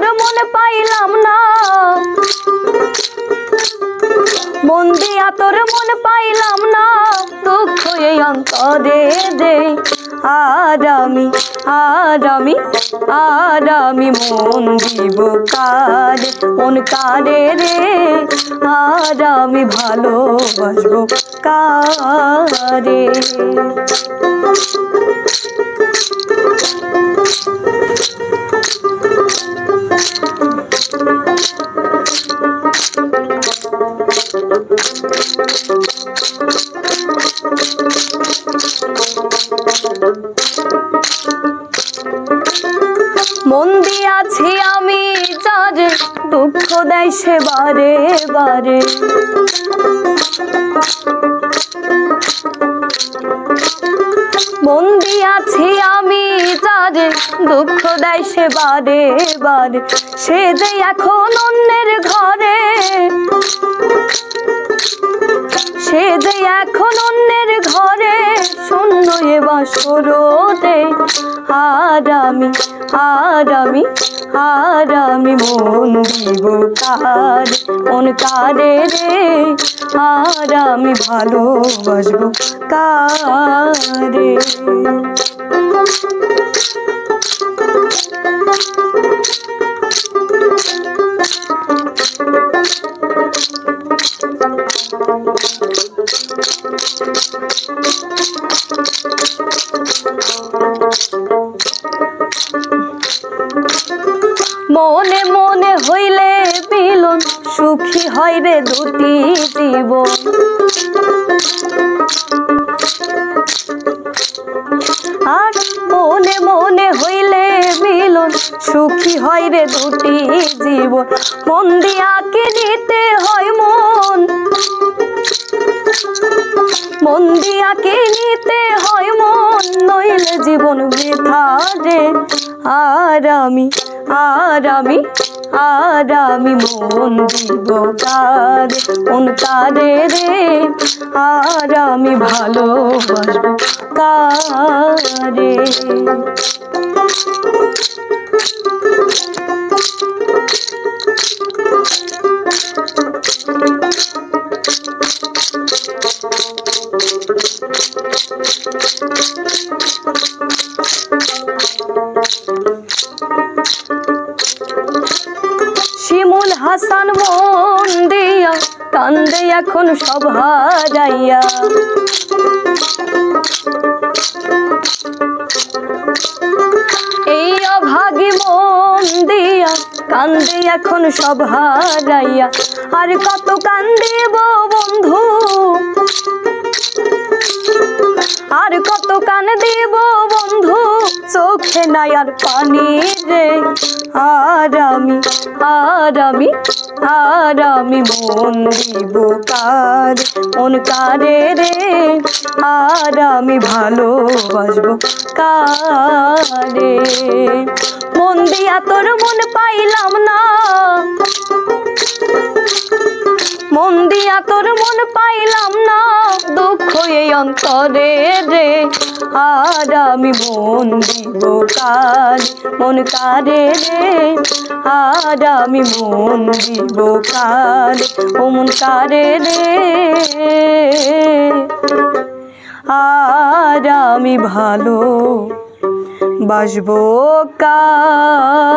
তোর মনে পাইলাম না। মন দিয়া তোর মন পাইলাম না। দুঃখ এই অন্তরে দে আর আমি আর আমি আর আমি মন দিব কারে? মন কারে রে? আর আমি ভালোবাসবো কারে? মন দিয়াছি আমি যার দুঃখ দেয় সে বারে বারে। সে বারে বারে, সে যে এখন অন্যের ঘরে। সে যে এখন অন্যের ঘরে, শূন্য এ বাসরতে। আর আমি আর আমি আর আমি মন দিব কার মন কারে রে। আর আমি ভালোবাসবো কারে। মনে মনে হইলে মিলন সুখী হয় রে দুটি জীবন। সুখী হয় রে দুটি জীবন। মন দিয়াকে নিতে হয় মন? মন দিয়াকে নিতে হয় মন? নইলে জীবন বৃথা রে। আর আমি আর আমি আর আমি মন দিব কারে মন কারে রে। আর আমি ভালোবাসবো কারে শিমুল হাসান মন দিয়া কান্দে এখন সব হারাইয়া। এই অভাগী মন দিয়া কান্দে এখন সব হারাইয়া। আর কত কান্দিব বন্ধু? আর কত কান দিব বন্ধু? চোখে নাই আর পানি রে। আর আমি আর আমি আর আমি মন দিব কার? মন কারে রে? আর আমি ভালোবাসবো কারে? মন দিয়া তোর মন পাইলাম না। মন দিয়া তোর মন পাইলাম না, দুঃখ এই অন্তরে রে আর আমি মন দিব কার মন কারে রে? আর আমি মন দিব কার ও মন কারে রে? আর আমি ভালো বাসবো কারে?